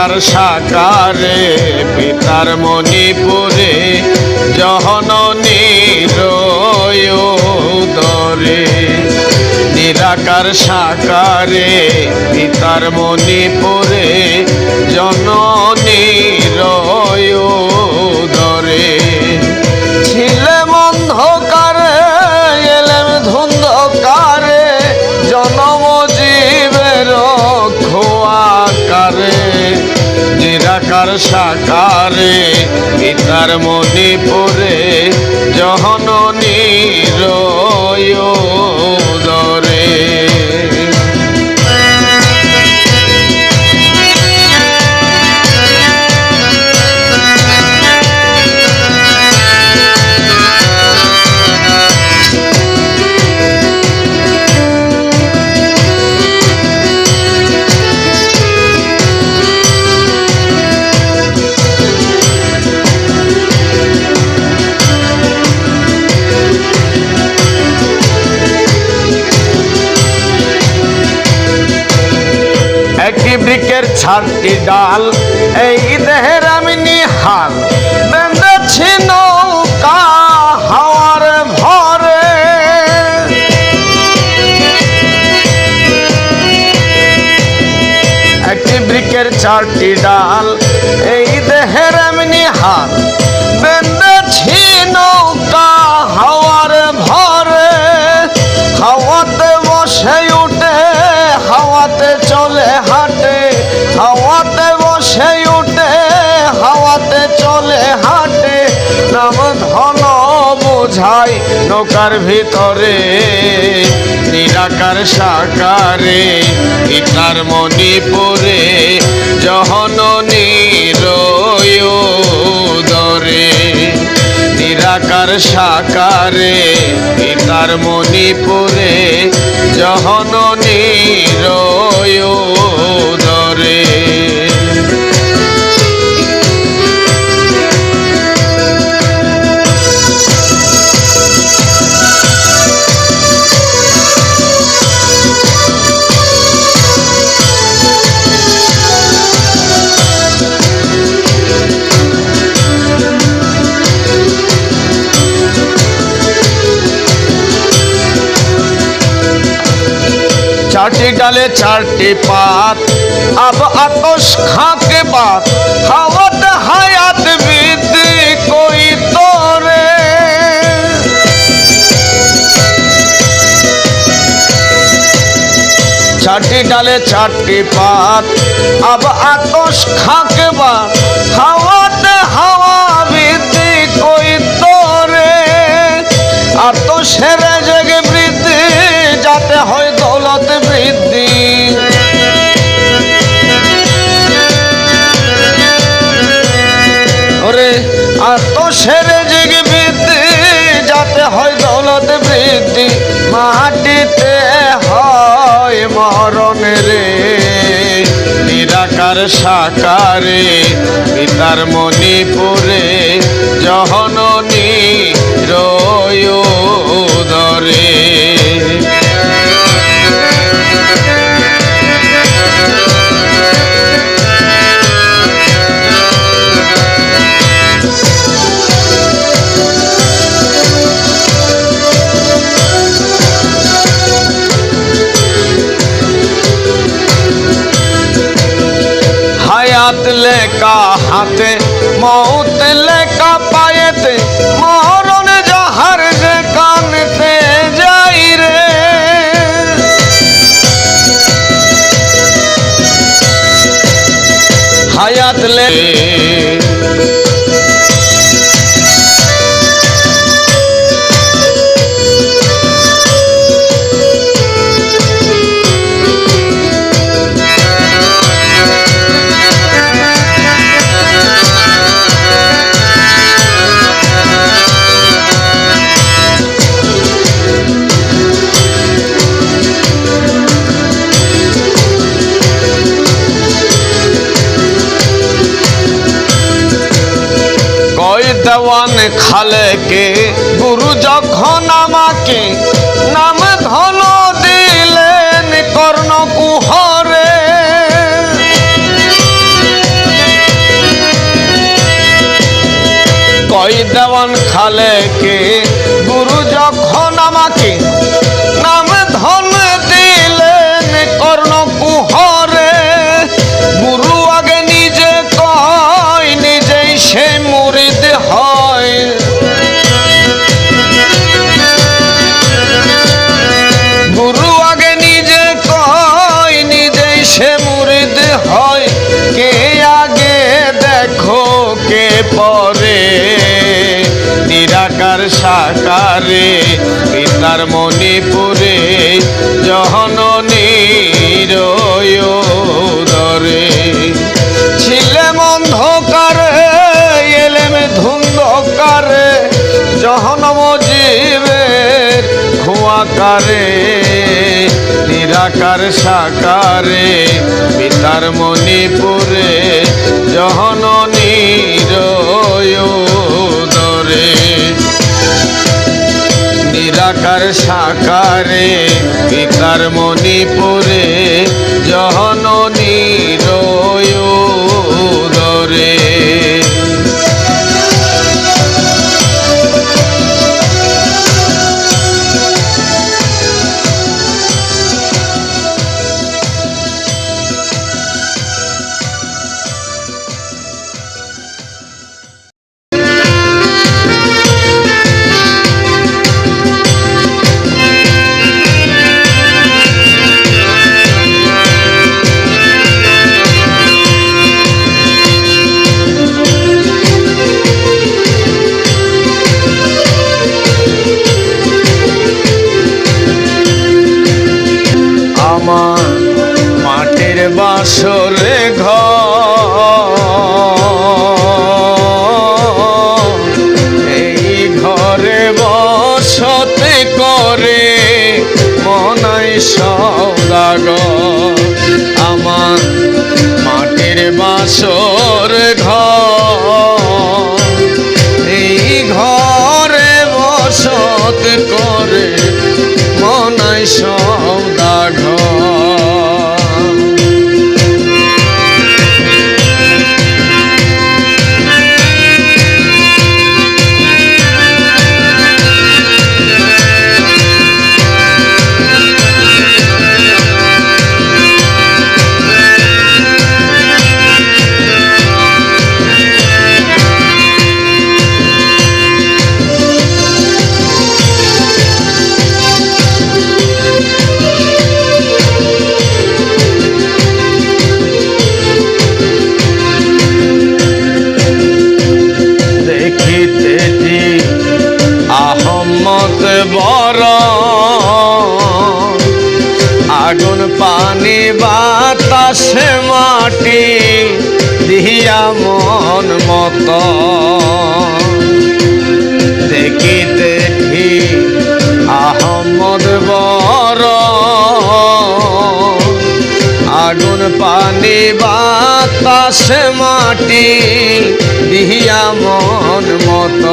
নিরাকার সাকারে পিতার মণিপুরে জহননী দরে নিরাকার সাকারে পিতার মণিপুরে জননী দরে নিরাকার শাখারে পিতার মণিপুরে জহন দরে ছাড়টি ডাল, এই দেহের আমি নিহাল। বেঁধেছি নৌকা হাওয়ার ভরে। একটি ব্রিকের চারটি ডাল, এই দেহের আমি নিহাল। নৌকার ভিতরে নিরাকার সাকারে পিতার মণিপুরে জহননী দরে নিরাকার সাকারে পিতার মণিপুরে জহননী দরে চারটি ডালে চারটি পাত। আব আতস খাকে বাত, হাওয়াত হায়াত বৃদ্ধি কই তোরে। চারটি ডালে চারটি পাত, আব আতস খাকে বাত, হাওয়াত হাওয়া বৃদ্ধি কই তোরে। আর নিরাকার সাকারে পিতার মণিপুরে জহননী। লেকা পায়েতে মরণ যাহার যে কানতে যাই রে হায়াত লে জীবন খালে কে? গুরু যখন আমাকে নাম ধন দিলেন কর্ণ কুহরে, গুরু আগে নিজে কয়, নিজেই সে মুরিদ হয়। গুরু আগে নিজে কয়, নিজেই সে মুরিদ হয়। কে আগে দেখো, কে পর নিরাকার সাকারে পিতার মণিপুরে জহননীর দরে ছিলেম অন্ধকারে এলেম ধুন্ধকারে জহনম জীবের ধোঁয়াকারে নিরাকার সাকারে পিতার মণিপুরে নিরাকার সাকারে পিতার মণিপুরে জহননীর বাসরে মন মত। দেখিতেছি আহমদ বর। আগুন পানি বাতাসে মাটি, দিহিয়া মন মত।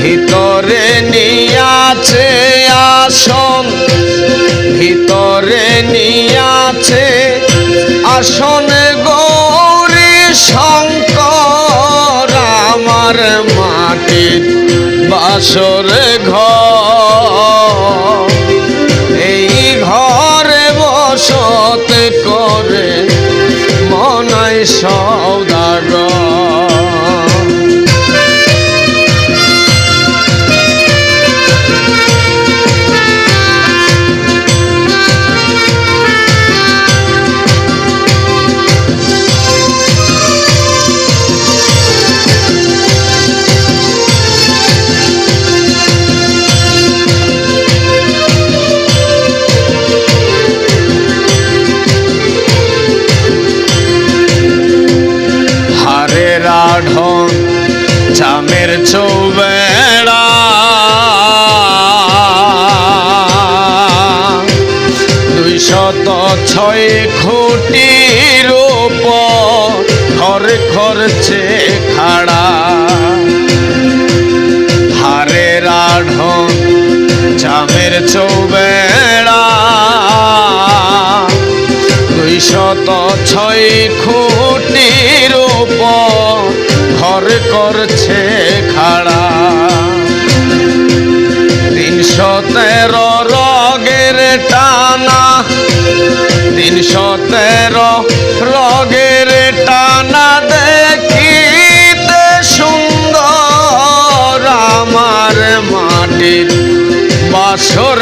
ভিতরে নিয়াছে আসন, ভিতরে নিয়াছে আসন গৌরী শঙ্কর আমার মাটির বাসর ঘর। এই ঘরে বসত করে মনে সৌদাগর তিনশো তেরো রগের টানা দেখিতে সুন্দর আমার মাটির বাসর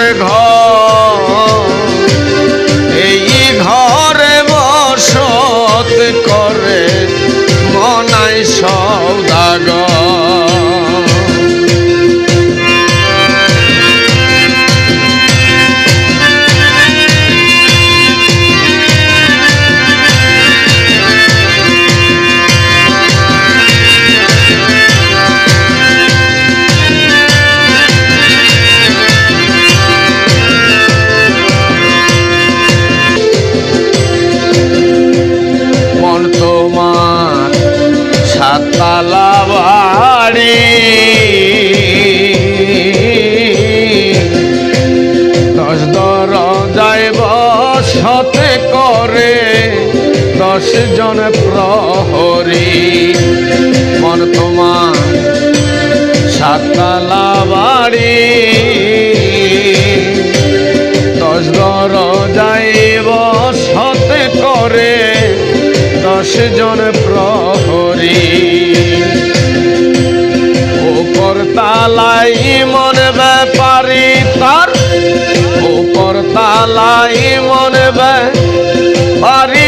প্রহরী মন তোমার সাতলা বাড়ি। দশ ঘর যাইব সতে করে দশ জন প্রহরী। উপর তালাই মন ব্যাপারি তার। উপর তালাই মন ব্যাপারি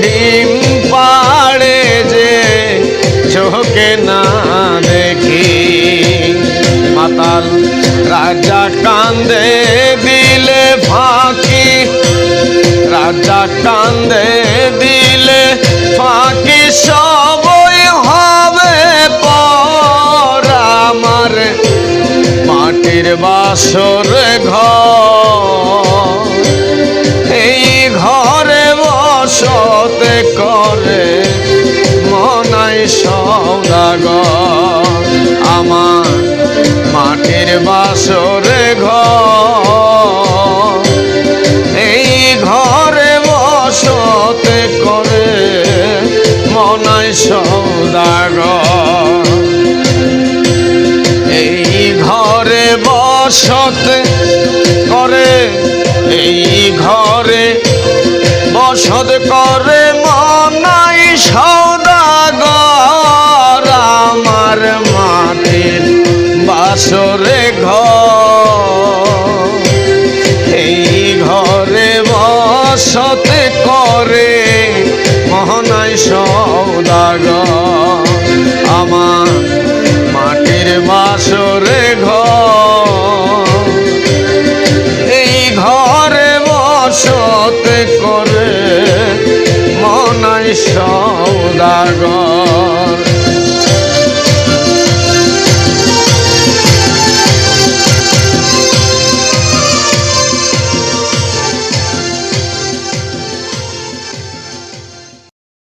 ডিম পাড়ে যে চোখে না দেখি। মাতাল রাজা কান্দে দিলে ফাঁকি। রাজা কান্দে দিলে ফাঁকি, সবই হবে পর আমার। মাটির বাসর সৌদাগর এই ঘরে বসতে করে, এই ঘরে বসত করে মনাই সৌদাগর। আমার মাটির বাসরে ঘর। এই ঘরে বসতে করে মহনাই সৌদাগর। আমার মাটির বাসরে ঘর। এই ঘরে বসতে করে মনাই সৌদাগর।